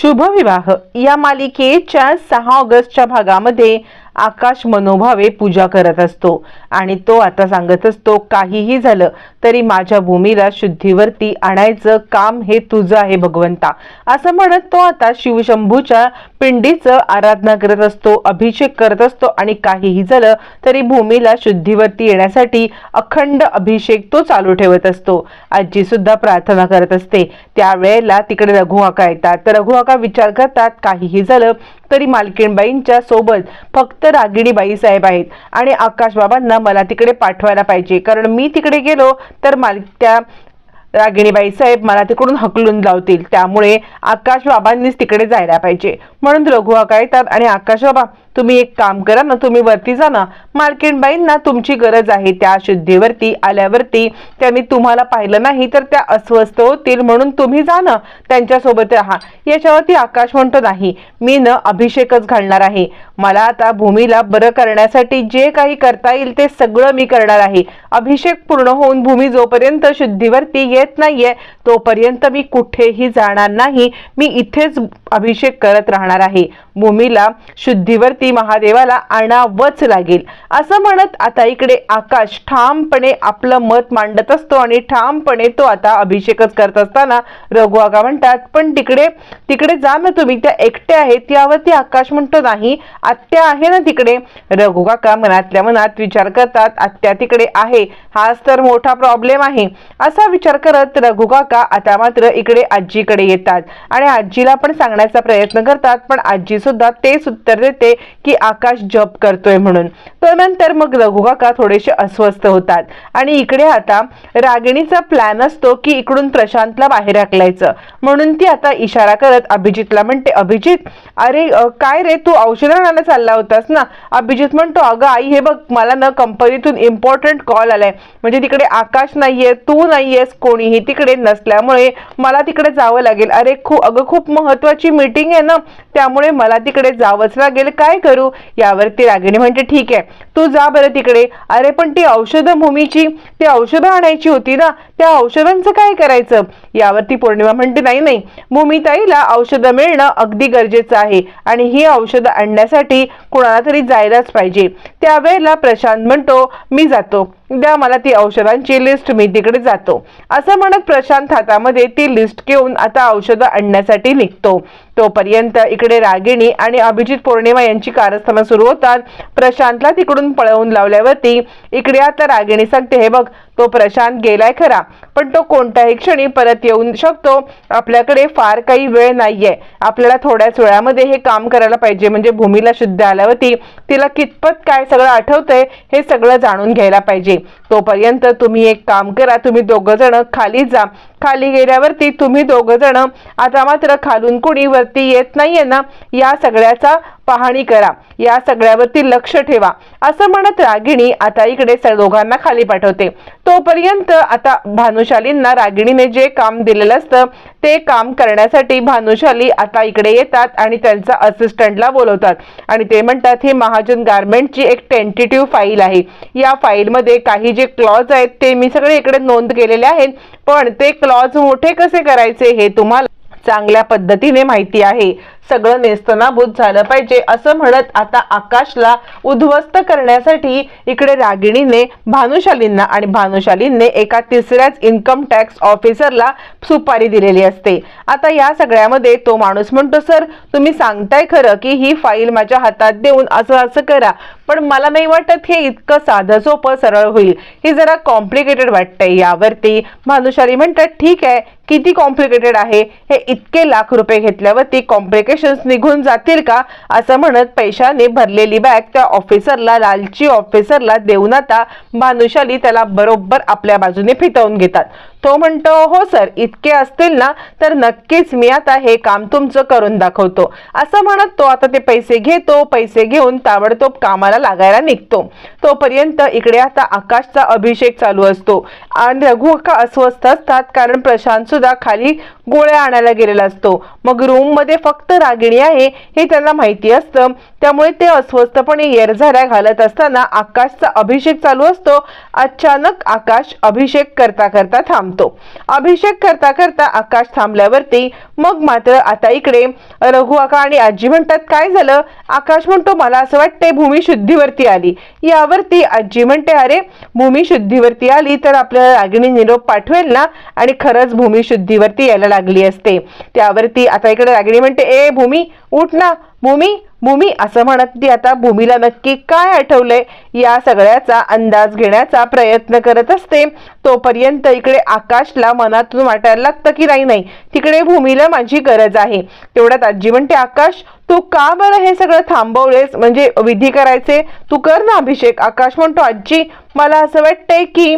शुभविवाह. या मालिकेच्या सहा ऑगस्टच्या भागामध्ये आकाश मनोभावे पूजा करत असतो. आणि तो आता सांगत असतो काहीही झालं तरी माझ्या भूमीला शुद्धीवरती आणायचं काम हे तुझं आहे भगवंता. असं म्हणत तो आता शिवशंभूच्या पिंडीचं आराधना करत असतो अभिषेक करत असतो. आणि काहीही झालं तरी भूमीला शुद्धीवरती येण्यासाठी अखंड अभिषेक तो चालू ठेवत असतो. आजी सुद्धा प्रार्थना करत असते. त्यावेळेला तिकडे रघु आका येतात. तर रघु आका विचार करतात काहीही झालं तरी मालकीणबाईंच्या सोबत फक्त रागिणीबाई साहेब आहेत. आणि आकाश बाबांना मला तिकडे पाठवायला पाहिजे. कारण मी तिकडे गेलो तर माल त्या रागिणीबाई साहेब मला तिकडून हकलून लावतील. त्यामुळे आकाश बाबांनीच तिकडे जायला पाहिजे. म्हणून रघु आका येतात आणि आकाश बाबा तुम्ही एक काम करा ना तुम्ही वरती जा ना. मार्केटबाईंना तुमची गरज आहे त्या शुद्धीवरती आल्यावरती. त्यांनी तुम्हाला पाहिलं नाही तर त्या अस्वस्थ होतील म्हणून तुम्ही जा ना. त्यांच्यासोबत राहा. याच्यावरती आकाश म्हणतो नाही. मी न अभिषेकच घालणार आहे. मला आता भूमीला बरं करण्यासाठी जे काही करता येईल ते सगळं मी करणार आहे. अभिषेक पूर्ण होऊन भूमी जोपर्यंत शुद्धीवरती येत नाहीये तोपर्यंत मी कुठेही जाणार नाही. मी इथेच अभिषेक करत राहणार आहे. भूमीला शुद्धीवरती महादेवाला आणावंच लागेल. असं म्हणत आता इकडे आकाश ठामपणे आपलं मत मांडत असतो आणि ठामपणे तो आता अभिषेकच करत असताना रघुआगा म्हणतात पण तिकडे तिकडे जा ना तुम्ही त्या एकट्या आहेत यावरती आकाश म्हणतो नाही आत्या आहे ना तिकडे. रघु काका मनातल्या मनात विचार करतात आत्या तिकडे आहे हाच तर मोठा प्रॉब्लेम आहे. असा विचार करत रघु काका आता मात्र इकडे आजीकडे येतात आणि आजीला पण सांगण्याचा प्रयत्न करतात पण आजी सुद्धा तेच उत्तर देते की आकाश जप करतोय म्हणून. तर नंतर मग रघुकाका थोडेसे अस्वस्थ होतात. आणि इकडे आता रागिणीचा प्लॅन असतो की इकडून प्रशांतला बाहेर हाकलायचं. म्हणून ती आता इशारा करत अभिजितला म्हणते अभिजित अरे काय रे? तू औषध आणायला चालला होतास ना? अभिजित म्हणतो अगं आई हे बघ मला ना कंपनीतून इम्पॉर्टंट कॉल आलाय. म्हणजे तिकडे आकाश नाहीये तू नाहीयेस कोणीही तिकडे नसल्यामुळे मला तिकडे जावं लागेल. अरे खूप अगं खूप महत्वाची मीटिंग आहे ना? त्यामुळे मला तिकडे जावंच लागेल. काय काय करू? यावरती रागिणी म्हणते ठीक आहे तू जा बरं तिकडे. अरे पण ती औषध भूमीची ती औषधं आणायची होती ना त्या औषधांचं काय करायचं? यावरती पौर्णिमा म्हणते नाही नाही भूमिताईला औषधं मिळणं अगदी गरजेचं आहे आणि ही औषधं आणण्यासाठी कुणाला तरी जायलाच पाहिजे. त्यावेळेला प्रशांत म्हणतो मी जातो. द्या मला ती औषधांची लिस्ट मी तिकडे जातो. असं म्हणत प्रशांत हातामध्ये ती लिस्ट घेऊन आता औषधं आणण्यासाठी निघतो. तोपर्यंत इकडे रागिणी आणि अभिजित पौर्णिमा यांची कारस्थानं सुरू होतात. प्रशांतला तिकडून पळवून लावल्यावरती इकडे आता रागिणी सांगते हे बघ तो प्रशांत गेलाय खरा पण तो कोणत्याही क्षणी परत येऊ शकतो. आपल्याकडे फार काही वेळ नाहीये. आपल्याला थोड्याच वेळामध्ये हे काम करायला पाहिजे. म्हणजे भूमीला शुद्ध आल्यावरती तिला कितपत काय सगळं आठवतंय हे सगळं जाणून घ्यायला पाहिजे. तोपर्यंत तुम्ही एक काम करा तुम्ही दोघं जण खाली जा. खाली गेल्यावरती तुम्ही दोघं जण आता मात्र खालून कुणी वरती येत नाहीये ना या सगळ्याचा पाहणी करा. या सगळ्यावरती लक्ष ठेवा. असं म्हणत रागिणी आता इकडे दोघांना खाली पाठवते. तोपर्यंत आता भानुशालींना रागिणीने जे काम दिलेलं असतं ते काम करण्यासाठी भानुशाली आता इकडे येतात आणि त्यांचा असिस्टंटला बोलवतात. आणि ते म्हणतात ही महाजन गारमेंटची एक टेंटेटिव्ह फाईल आहे. या फाईलमध्ये काही जे क्लॉज आहेत ते मी सगळे इकडे नोंद केलेले आहेत. पण ते क्लॉज मोठे कसे करायचे हे तुम्हाला चांगल्या पद्धतीने माहिती आहे. सगळं नेस्तनाभूत झालं पाहिजे असं म्हणत आता आकाशला उद्ध्वस्त करण्यासाठी इकडे रागिणीने भानुशालींना आणि भानुशालींनी एका तिसऱ्याच इन्कम टॅक्स ऑफिसरला सुपारी दिलेली असते. आता या सगळ्यामध्ये तो माणूस म्हणतो सर तुम्ही सांगताय खरं की ही फाईल माझ्या हातात देऊन असं असं करा पण मला नाही वाटत हे इतकं साधं सोपं सरळ होईल. हे जरा कॉम्प्लिकेटेड वाटतंय यावरती. भानुशाली म्हणतात ठीक आहे किती कॉम्प्लिकेटेड आहे? हे इतके लाख रुपये घेतल्यावरती कॉम्प्लिकेशन्स निघून जातील का असं म्हणत पैशाने भरलेली बॅग त्या ऑफिसरला लालची ऑफिसरला देऊन आता भानुशाली त्याला बरोबर आपल्या बाजूने फिटवून घेतात. तो म्हणतो हो सर इतके असतील ना तर नक्कीच मी आता हे काम तुमचं करून दाखवतो. असं म्हणत तो आता ते पैसे घेतो पैसे घेऊन ताबडतोब कामाला लागायला निघतो. तोपर्यंत इकडे आता आकाशचा अभिषेक चालू असतो आणि रघु का अस्वस्थ असतात कारण प्रशांत सुद्धा खाली गोळ्या आणायला गेलेला असतो. मग रूममध्ये फक्त रागिणी आहे हे त्यांना माहिती असतं. त्यामुळे ते अस्वस्थपणे येरझाऱ्या घालत असताना आकाशचा अभिषेक चालू असतो. अचानक आकाश अभिषेक करता करता थांबतो. थांबतो अभिषेक करता करता आकाश थांबल्यावरती मग मात्र आता इकडे रघु आका आणि आजी म्हणतात काय झालं? आकाश म्हणतो मला असं वाटतंय भूमी शुद्धीवरती आली. यावरती आजी म्हणते अरे भूमी शुद्धीवरती आली तर आपल्याला रागिणी निरोप पाठवेल ना? आणि खरंच भूमी शुद्धीवरती यायला लागली असते. त्यावरती आता इकडे रागिणी म्हणते ए भूमी उठ ना. भूमी भूमी असं म्हणत ती आता भूमीला नक्की काय आठवलंय या सगळ्याचा अंदाज घेण्याचा प्रयत्न करत असते. तोपर्यंत इकडे आकाशला मनातून वाटायला लागतं की नाही नाही तिकडे भूमीला माझी गरज आहे. तेवढ्यात आजी म्हणते आकाश तू का बरं हे सगळं थांबवलेस? म्हणजे विधी करायचे? तू कर ना अभिषेक. आकाश म्हणतो आजी मला असं वाटतंय की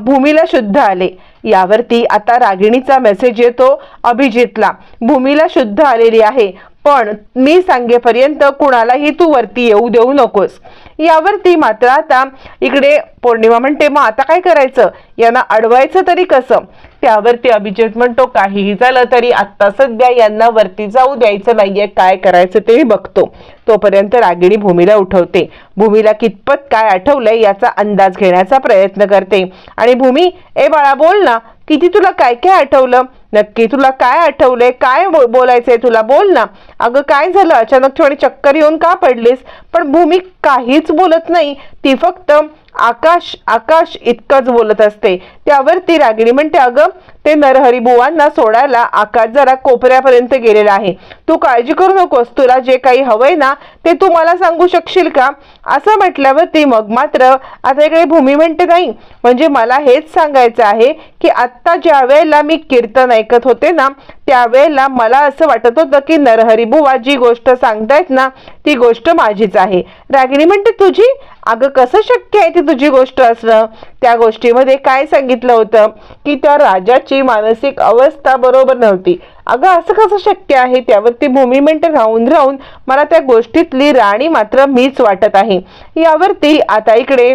भूमीला शुद्ध आले. यावरती आता रागिणीचा मेसेज येतो अभिजितला. भूमीला शुद्ध आलेली आहे. पण मी सांगेपर्यंत कुणालाही तू वरती येऊ देऊ नकोस. यावरती मात्र आता इकडे पौर्णिमा म्हणते मग आता काय करायचं? यांना अडवायचं तरी कसं? त्यावरती अभिजित म्हणतो काहीही झालं तरी आत्ता सध्या यांना वरती जाऊ द्यायचं नाहीये काय करायचं ते बघतो. तोपर्यंत रागिणी भूमीला उठवते. भूमीला कितपत काय आठवलंय याचा अंदाज घेण्याचा प्रयत्न करते. आणि भूमी ए बाळा बोल ना. किती तुला काय काय आठवलं? नक्की तुला काय आठवलंय? काय बोलायचंय तुला? बोल ना. अगं काय झालं? अचानक थोडी चक्कर येऊन का पडलीस? पण भूमी काहीच बोलत नाही. ती फक्त आकाश आकाश इतकंच बोलत असते. त्यावर ती रागिणी म्हणते अगं ते नरहरी बुवांना सोडायला आकाश जरा कोपऱ्यापर्यंत गेलेला आहे. तू काळजी करू नकोस. तुला जे काही हवंय ना ते तू मला सांगू शकशील का? असं म्हटल्यावर ती मग मात्र आता इकडे भूमी म्हणते नाही. म्हणजे मला हेच सांगायचं आहे की आत्ता ज्या वेळेला मी कीर्तन ऐकत होते ना त्यावेळेला मला असं वाटत होतं की नरहरी बुवा जी गोष्ट सांगतायत ना ती गोष्ट माझीच आहे. रागिणी म्हणते तुझी? अगं कसं शक्य आहे ती तुझी गोष्ट असणं? त्या गोष्टीमध्ये काय सांगितलं होतं की त्या राजाची मानसिक अवस्था बरोबर नव्हती. अगं असं कसं शक्य आहे? त्यावरती भूमी राहून राहून मला त्या गोष्टीतली राणी मात्र मीच वाटत आहे. यावरती आता इकडे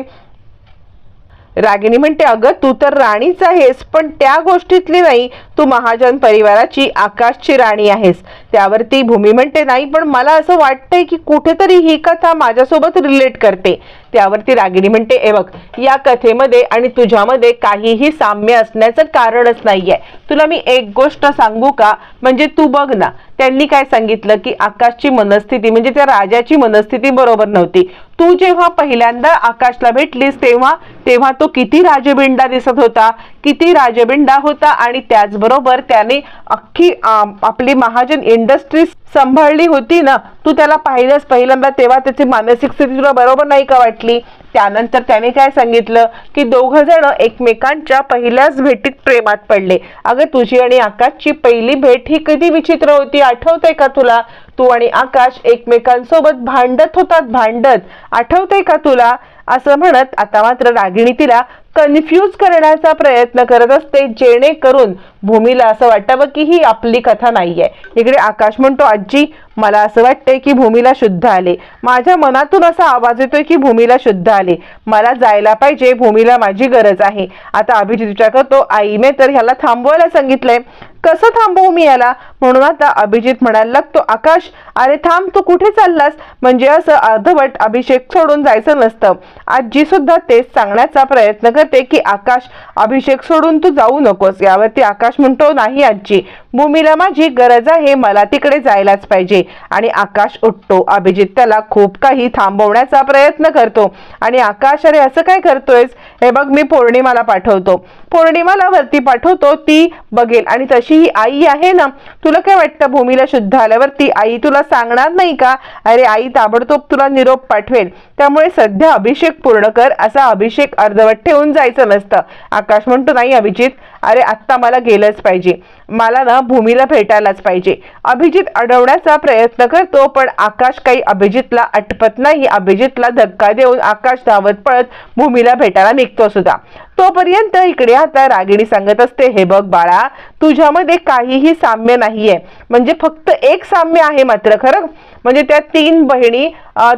रागिणी म्हणते अगं तू तर राणीच आहेस पण त्या गोष्टीतली नाही. तू महाजन परिवाराची आकाशची राणी आहेस. त्यावरती भूमी म्हणते नाही पण मला असं वाटतंय की कुठेतरी ही कथा माझ्यासोबत रिलेट करते. त्यावरती रागिणी म्हणते ए बघ या कथेमध्ये आणि तुझ्यामध्ये काहीही साम्य असण्याचं कारणच नाहीये. तुला मी एक गोष्ट सांगू का? म्हणजे तू बघ ना त्यांनी काय सांगितलं की आकाशची मनस्थिती म्हणजे त्या राजाची मनस्थिती बरोबर नव्हती. तू जेव्हा पहिल्यांदा आकाशला भेटलीस तेव्हा तेव्हा तो किती राजबिंडा दिसत होता. किती राजबिंडा होता आणि त्याचबरोबर त्याने अख्खी आपली महाजन इंडस्ट्री सांभाळली होती ना तू त्याला पाहिलंस पहिल्यांदा तेव्हा त्याची मानसिक स्थिती तुला बरोबर नाही का वाटली? त्यानंतर त्याने काय सांगितलं? की दोघ जण एकमेकांच्या पहिल्याच भेटीत प्रेमात पडले. अगं तुझी आणि आकाशची पहिली भेट ही कधी विचित्र होती आठवतंय का तुला? तू आणि आकाश एकमेकांसोबत भांडत होतात भांडत. आठवतंय का तुला? असं म्हणत आता मात्र रागिणी तिला कन्फ्यूज करण्याचा प्रयत्न करत असते जेणेकरून भूमीला असं वाटावं की ही आपली कथा नाहीये. इकडे आकाश म्हणतो आजी मला असं वाटतंय की भूमीला शुद्ध आले. माझ्या मनातून असा आवाज येतोय की भूमीला शुद्ध आले. मला जायला पाहिजे भूमीला माझी गरज आहे. आता अभिजित विचार करतो आईने तर ह्याला थांबवायला सांगितलंय. कसं थांबवू मी याला? म्हणून आता अभिजित म्हणायला लागतो आकाश अरे थांब तू कुठे चाललास? म्हणजे असं अर्धवट अभिषेक सोडून जायचं नसतं. आजी सुद्धा तेच सांगण्याचा प्रयत्न करते की आकाश अभिषेक सोडून तू जाऊ नकोस. यावरती आकाश म्हणतो नाही आजी भूमीला माझी गरज आहे. मला तिकडे जायलाच पाहिजे. आणि आकाश उठतो. अभिजित त्याला खूप काही थांबवण्याचा प्रयत्न करतो. आणि आकाश अरे असं काय करतोयस? हे बघ मी पौर्णिमाला पाठवतो. पौर्णिमाला वरती पाठवतो ती बघेल. आणि तशी ही आई आहे ना तुला काय वाटतं? भूमीला शुद्ध आल्यावरती आई तुला सांगणार नाही का? अरे आई ताबडतोब तुला निरोप पाठवेल त्यामुळे सध्या अभिषेक पूर्ण कर. असा अभिषेक अर्धवट ठेवून जायचं नसतं. आकाश म्हणतो नाही अभिजित. अरे आत्ता मला गेलंच पाहिजे. मला ना भूमीला भेटायलाच पाहिजे. अभिजित अडवण्याचा प्रयत्न प्रयत्न करतो पण आकाश काही अभिजितला अटपत नाही. अभिजितला धक्का देऊन आकाश धावत पळत भूमीला भेटायला निघतो सुद्धा. तोपर्यंत इकडे आता रागिणी सांगत असते हे बघ बाळा तुझ्यामध्ये काहीही साम्य नाहीये. म्हणजे फक्त एक साम्य आहे मात्र खरं? म्हणजे त्या तीन बहिणी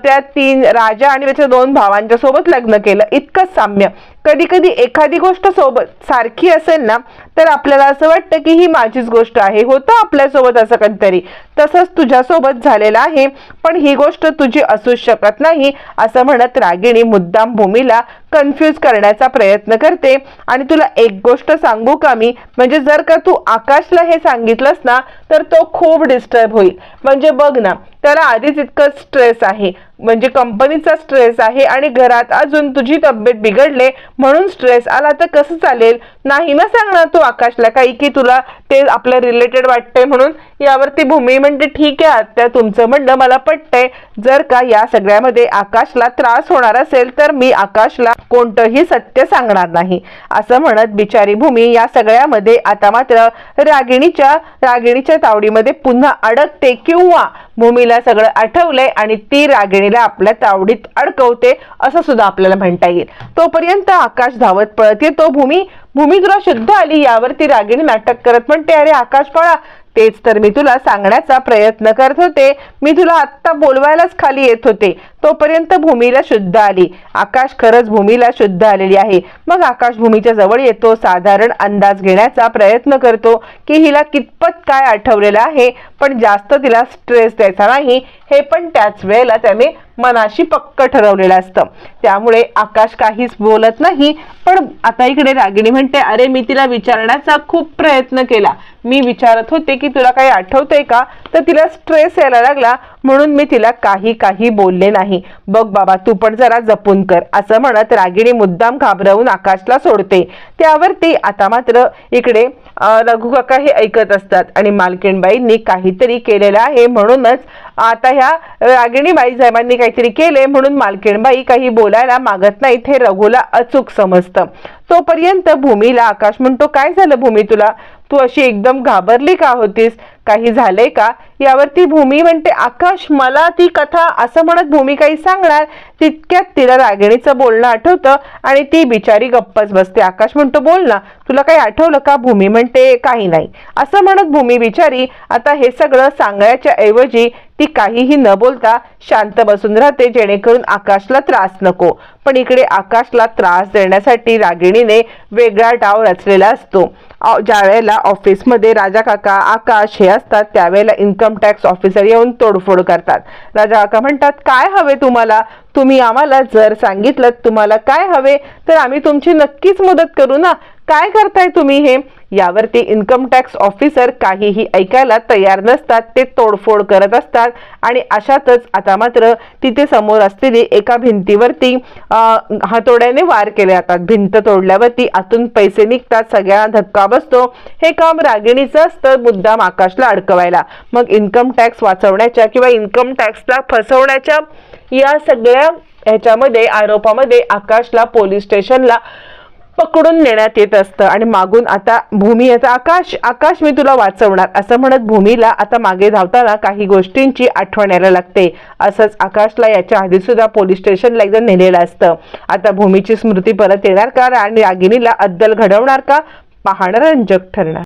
त्या तीन राजा आणि त्याच्या दोन भावांच्या सोबत लग्न केलं. इतकंच साम्य. कधी कधी एखादी गोष्ट सोबत सारखी असेल ना तर आपल्याला असं वाटतं की ही माझीच गोष्ट आहे. होतं आपल्यासोबत असं कधीतरी. तसंच तुझ्यासोबत झालेलं आहे पण ही गोष्ट तुझी असूच शकत नाही असं म्हणत रागिणी मुद्दाम भूमीला कन्फ्यूज करण्याचा प्रयत्न करते. आणि तुला एक गोष्ट सांगू का मी? म्हणजे जर का तू आकाशला हे सांगितलंस ना तर तो खूप डिस्टर्ब होईल. म्हणजे बघ ना त्याला आधीच इतकं स्ट्रेस आहे. म्हणजे कंपनीचा स्ट्रेस आहे आणि घरात अजून तुझी तब्येत बिघडले म्हणून स्ट्रेस आला तर कसं चालेल? नाही ना सांगणार तू आकाशला काही की तुला ते आपलं रिलेटेड वाटतंय म्हणून? यावरती भूमी म्हणते ठीक आहे आत्या तुमचं म्हणणं मला पटतंय. जर का या सगळ्यामध्ये आकाशला त्रास होणार असेल तर मी आकाशला कोणतंही सत्य सांगणार नाही. असं म्हणत बिचारी भूमी या सगळ्यामध्ये आता मात्र रागिणीच्या रागिणीच्या तावडीमध्ये पुन्हा अडकते किंवा भूमीला सगळं आठवलंय आणि ती रागिणीला आपल्या तावडीत अडकवते असं सुद्धा आपल्याला म्हणता येईल. तोपर्यंत आकाश धावत पळत येतो. भूमी भूमी तुला शुद्ध आली यावरती रागिणी नाटक करत म्हणते अरे आकाश पळा. तेच तर मी तुला सांगण्याचा प्रयत्न करत होते. मी तुला आत्ता बोलवायलाच खाली येत होते. तोपर्यंत भूमीला शुद्ध आली. आकाश खरंच भूमीला शुद्ध आलेली आहे. मग आकाश भूमीच्या जवळ येतो साधारण अंदाज घेण्याचा प्रयत्न करतो की हिला कितपत काय आठवलेलं आहे पण जास्त तिला स्ट्रेस द्यायचा नाही हे पण त्याच वेळेला त्याने मनाशी पक्क ठरवलेलं असतं. त्यामुळे आकाश काहीच बोलत नाही पण आता इकडे रागिणी म्हणते अरे मी तिला विचारण्याचा खूप प्रयत्न केला. मी विचारत होते की तुला काही आठवतंय का? तर तिला स्ट्रेस यायला लागला. म्हणून मी तिला काही काही बोलले नाही. बघ बाबा तू पण जरा जपून कर असं म्हणत रागिणी मुद्दाम घाबरवून आकाशला सोडते. त्यावरती आता मात्र इकडे अं, हे ऐकत असतात आणि मालकीणबाईंनी काहीतरी केलेलं आहे म्हणूनच आता ह्या रागिणीबाई साहेबांनी काहीतरी केले म्हणून मालकीणबाई काही बोलायला मागत नाहीत हे रघुला अचूक समजतं. तोपर्यंत भूमीला आकाश म्हणतो काय झालं भूमी तुला? तू अशी एकदम घाबरली का होतीस? काही झालंय का? यावरती भूमी म्हणते आकाश मला ती कथा असं म्हणत भूमी काही सांगणार. तितक्यात तिला रागिणीचं बोलणं आठवतं आणि ती बिचारी गप्पच बसते. आकाश म्हणतो बोल ना तुला काही आठवलं का? भूमी म्हणते काही नाही. असं म्हणत भूमी बिचारी आता हे सगळं सांगण्याच्या ऐवजी ती काहीही न बोलता शांत बसून राहते जेणेकरून आकाशला त्रास नको. पण इकडे आकाशला त्रास देण्यासाठी रागिणीने वेगळा डाव रचलेला असतो. ज्या वेळेला ऑफिसमध्ये राजा काका आकाश हे असतात त्यावेळेला इन्कम टॅक्स ऑफिसर येऊन तोडफोड करतात. राजा काका म्हणतात काय हवे तुम्हाला? तुम्ही आम्हाला जर सांगितलं तुम्हाला काय हवे तर आम्ही तुमची नक्कीच मदत करू ना. काय करताय तुम्ही हे? यावरती इन्कम टॅक्स ऑफिसर काहीही ऐकायला तयार नसतात. ते तोडफोड करत असतात. आणि अशातच आता मात्र तिथे समोर असलेली एका भिंतीवरती हातोड्याने वार केले जातात. भिंत तोडल्यावरती आतून पैसे निघतात. सगळ्यांना धक्का बसतो. हे काम रागिणीचं असतं. मुद्दाम आकाशला अडकवायला. मग इन्कम टॅक्स वाचवण्याच्या किंवा इन्कम टॅक्सला फसवण्याच्या या सगळ्या ह्याच्यामध्ये आरोपामध्ये आकाशला पोलीस स्टेशनला पकडून नेण्यात येत असतं. आणि मागून आता भूमी याचा आकाश आकाश मी तुला वाचवणार. असं म्हणत भूमीला आता मागे धावताना काही गोष्टींची आठवण यायला लागते. असंच आकाशला याच्या आधी सुद्धा पोलीस स्टेशनला एकदा नेलेलं असतं. आता भूमीची स्मृती परत येणार का? आणि रागिणीला अद्दल घडवणार का? पाहणं रंजक ठरणार.